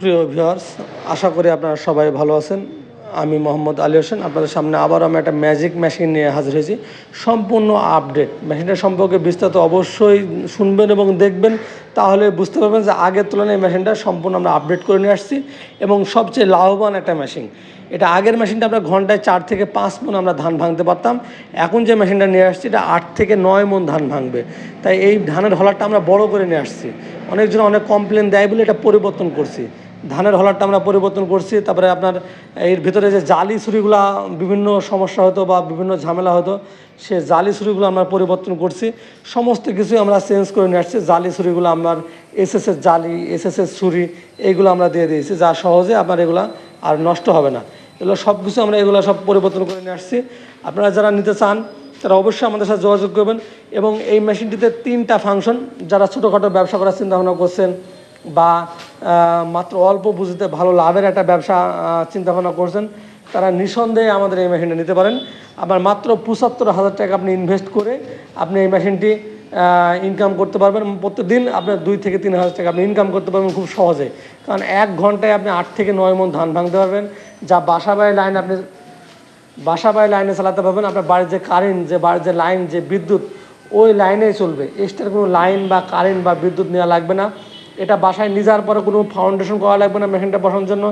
প্রিয় ভিউয়ার্স আশা করি আপনারা সবাই ভালো আছেন। আমি মোহাম্মদ আলী হোসেন, আপনাদের সামনে আবার আমি একটা ম্যাজিক মেশিন নিয়ে হাজির হয়েছি। সম্পূর্ণ আপডেট মেশিনটা সম্পর্কে বিস্তারিত অবশ্যই শুনবেন এবং দেখবেন, তাহলে বুঝতে পারবেন যে আগের তুলনায় এই মেশিনটা সম্পূর্ণ আমরা আপডেট করে নিয়ে আসছি এবং সবচেয়ে লাভবান একটা মেশিন এটা আগের মেশিনটা আমরা ঘন্টায় চার থেকে পাঁচ মন আমরা ধান ভাঙতে পারতাম। এখন যে মেশিনটা নিয়ে আসছি, এটা আট থেকে নয় মন ধান ভাঙবে। তাই এই ধানের হলারটা আমরা বড় করে নিয়ে আসছি। অনেকজন অনেক কমপ্লেন দেয় বলে এটা পরিবর্তন করছি। ধানের হলারটা আমরা পরিবর্তন করছি, তারপরে আপনার এর ভিতরে যে জালি ছুরিগুলা বিভিন্ন সমস্যা হতো বা বিভিন্ন ঝামেলা হতো সে জালি ছুরিগুলো আমরা পরিবর্তন করছি। সমস্ত কিছুই আমরা চেঞ্জ করে নিয়ে আসছি, জালি ছুরিগুলো আপনার এসএসের জালি এসএসের ছুরি এইগুলো আমরা দিয়ে দিয়েছি, যা সহজে আপনার এগুলা আর নষ্ট হবে না। এগুলো সব কিছু আমরা এগুলো সব পরিবর্তন করে নিয়ে আসছি। আপনারা যারা নিতে চান, তারা অবশ্যই আমাদের সাথে যোগাযোগ করবেন এবং এই মেশিনটিতে তিনটা ফাংশন, যারা ছোটোখাটো ব্যবসা করার চিন্তা ভাবনা করছেন বা মাত্র অল্প পুঁজিতে ভালো লাভের একটা ব্যবসা চিন্তা ভাবনা করছেন। তারা নিঃসন্দেহে আমাদের এই মেশিনটা নিতে পারেন। আপনার মাত্র পঁচাত্তর হাজার টাকা আপনি ইনভেস্ট করে আপনি এই মেশিনটি ইনকাম করতে পারবেন। প্রত্যেকদিন আপনার দুই থেকে তিন হাজার টাকা আপনি ইনকাম করতে পারবেন খুব সহজে। কারণ এক ঘন্টায় আপনি আট থেকে নয় মন ধান ভাঙতে পারবেন। যা বাসা বাড়ি লাইন আপনি, বাসা বাড়ি লাইনে চালাতে পারবেন। আপনার বাড়ির যে কারেন্ট যে বাড়ির যে লাইন যে বিদ্যুৎ, ওই লাইনেই চলবে। এক্সট্রা কোনো লাইন বা কারেন্ট বা বিদ্যুৎ নেওয়া লাগবে না। এটা বাসায় নিজার পরে কোনো ফাউন্ডেশন করা লাগবে না, মেশিনটা বসানোর জন্য।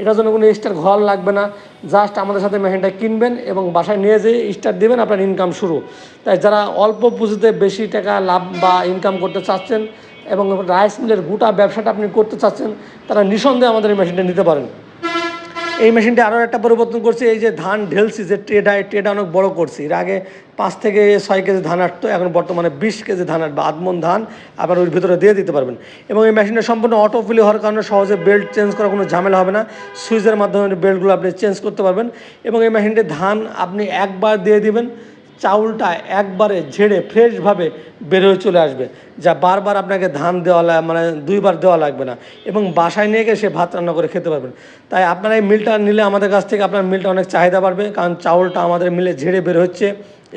এটার জন্য কোনো স্টার ঘর লাগবে না। জাস্ট আমাদের সাথে মেশিনটা কিনবেন এবং বাসায় নিয়ে যেয়ে স্টার দেবেন, আপনার ইনকাম শুরু। তাই যারা অল্প পুঁজিতে বেশি টাকা লাভ বা ইনকাম করতে চাচ্ছেন এবং রাইস মিলের গোটা ব্যবসাটা আপনি করতে চাচ্ছেন, তারা নিঃসন্দেহে আমাদের এই মেশিনটা নিতে পারেন। এই মেশিনটা আরও একটা পরিবর্তন করছি, এই যে ধান ঢেলছি, যে ট্রেডায় ট্রেডা অনেক বড় করছি। এর আগে পাঁচ থেকে ছয় কেজি ধান আটতো, এখন বর্তমানে বিশ কেজি ধান আটবে। আধমন ধান আবার ওর ভিতরে দিয়ে দিতে পারবেন। এবং এই মেশিনটা সম্পূর্ণ অটো ফিল হওয়ার কারণে সহজে বেল্ট চেঞ্জ করার কোনো ঝামেলা হবে না। সুইচের মাধ্যমে বেল্টগুলো আপনি চেঞ্জ করতে পারবেন। এবং এই মেশিনটি ধান আপনি একবার দিয়ে দিবেন চাউলটা একবারে ঝেড়ে ফ্রেশভাবে বের হয়ে চলে আসবে, যা বারবার আপনাকে ধান দেওয়া মানে দুইবার দেওয়া লাগবে না এবং বাসায় নিয়ে গিয়ে সে ভাত রান্না করে খেতে পারবেন। তাই আপনারা এই মিলটা নিলে আমাদের কাছ থেকে আপনার মিলটা অনেক চাহিদা বাড়বে, কারণ চাউলটা আমাদের মিলে ঝেড়ে বের হচ্ছে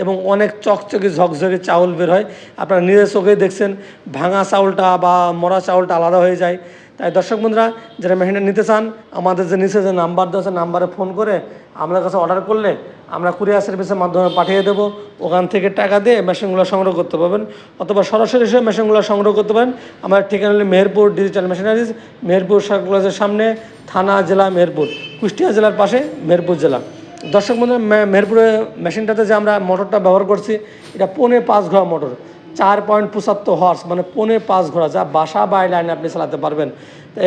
এবং অনেক চকচকে ঝকঝকে চাউল বের হয়। আপনারা নিজের চোখেই দেখছেন, ভাঙা চাউলটা বা মরা চাউলটা আলাদা হয়ে যায়। তাই দর্শক বন্ধুরা, যারা মেশিনটা নিতে চান, আমাদের যে নিচে যে নাম্বার দেওয়া আছে, নাম্বারে ফোন করে আমাদের কাছে অর্ডার করলে আমরা কুরিয়ার সার্ভিসের মাধ্যমে পাঠিয়ে দেবো। ওখান থেকে টাকা দিয়ে মেশিনগুলো সংগ্রহ করতে পারবেন। অথবা সরাসরি এসে মেশিনগুলো সংগ্রহ করতে পারেন। আমার ঠিকানা হলো মেহেরপুর ডিজিটাল মেশিনারিজ মেহেরপুর সার্কুলাসের সামনে, থানা, জেলা, মেহেরপুর, কুষ্টিয়া জেলার পাশে মেহেরপুর জেলা। দর্শক বন্ধু মেহেরপুরে মেশিনটাতে যে আমরা মোটরটা ব্যবহার করছি, এটা পৌনে পাঁচ ঘোড়া মোটর চার পয়েন্ট পঁচাত্তর হর্স মানে পৌনে পাঁচ ঘোড়া, যা বাসা বা লাইনে আপনি চালাতে পারবেন।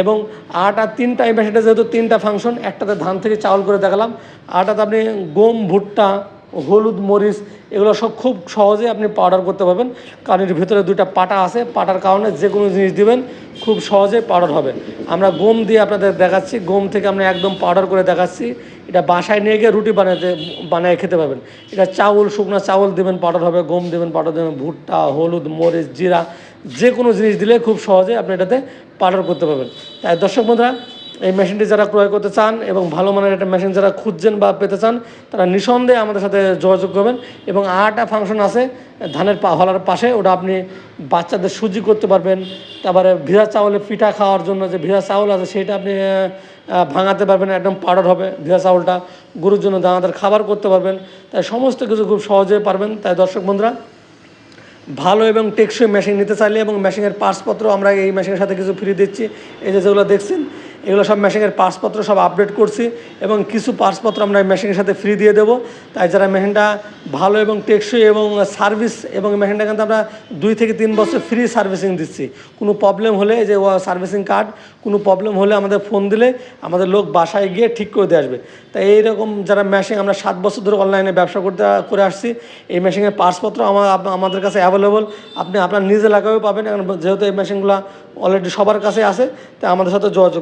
এবং আট আর তিনটা মেশিনটা যেহেতু তিনটা ফাংশন একটাতে ধান থেকে চাউল করে দেখালাম আটাতে আপনি গম, ভুট্টা, হলুদ, মরিচ, এগুলো সব খুব সহজে আপনি পাউডার করতে পারবেন। কারণ এর ভিতরে দুইটা পাটা আছে, পাটার কারণে যে কোনো জিনিস দিবেন, খুব সহজে পাউডার হবে। আমরা গম দিয়ে আপনাদের দেখাচ্ছি, গম থেকে আমরা একদম পাউডার করে দেখাচ্ছি। এটা বাসায় নিয়ে গিয়ে রুটি বানাতে বানিয়ে খেতে পাবেন এটা চাউল, শুকনো চাউল দেবেন, পাউডার হবে, গম দেবেন, পাউডার দেবেন, ভুট্টা, হলুদ, মরিচ, জিরা যে কোনো জিনিস দিলে খুব সহজে আপনি এটাতে পাউডার করতে পারবেন। তাই দর্শক বন্ধুরা এই মেশিনটি যারা ক্রয় করতে চান এবং ভালো মানের একটা মেশিন যারা খুঁজছেন বা পেতে চান, তারা নিঃসন্দেহে আমাদের সাথে যোগাযোগ করবেন এবং আরেকটা ফাংশন আছে, ধানের পা হলার পাশে, ওটা আপনি বাচ্চাদের সুজি করতে পারবেন, তারপরে ভিজা চাউলে পিঠা খাওয়ার জন্য যে ভিজা চাউল আছে, সেটা আপনি ভাঙাতে পারবেন, একদম পাউডার হবে ভিজা চাউলটা, গরুর জন্য দানাদার খাবার করতে পারবেন, তাই সমস্ত কিছু খুব সহজে পারবেন। তাই দর্শক বন্ধুরা, ভালো এবং টেকসই মেশিন নিতে চাইলে এবং মেশিনের পার্টসপত্র আমরা এই মেশিনের সাথে কিছু ফ্রি দিচ্ছি। এই যে যেগুলো দেখছেন এগুলো সব মেশিনের পাসপত্র সব আপডেট করছি এবং কিছু পাসপত্র আমরা এই মেশিনের সাথে ফ্রি দিয়ে দেবো। তাই যারা মেশিনটা ভালো এবং টেকসই এবং সার্ভিস এবং মেশিনটা কিন্তু আমরা দুই থেকে তিন বছর ফ্রি সার্ভিসিং দিচ্ছি। কোনো প্রবলেম হলে যে সার্ভিসিং কার্ড কোনো প্রবলেম হলে আমাদের ফোন দিলে আমাদের লোক বাসায় গিয়ে ঠিক করে দিয়ে আসবে। তাই এইরকম যারা মেশিন আমরা সাত বছর ধরে অনলাইনে ব্যবসা করতে, করে আসছি, এই মেশিনের পাসপত্র আমাদের কাছে অ্যাভেলেবল আপনি আপনার নিজ এলাকায়ও পাবেন যেহেতু এই মেশিনগুলো অলরেডি সবার কাছে আছে, তাই আমাদের সাথে যোগাযোগ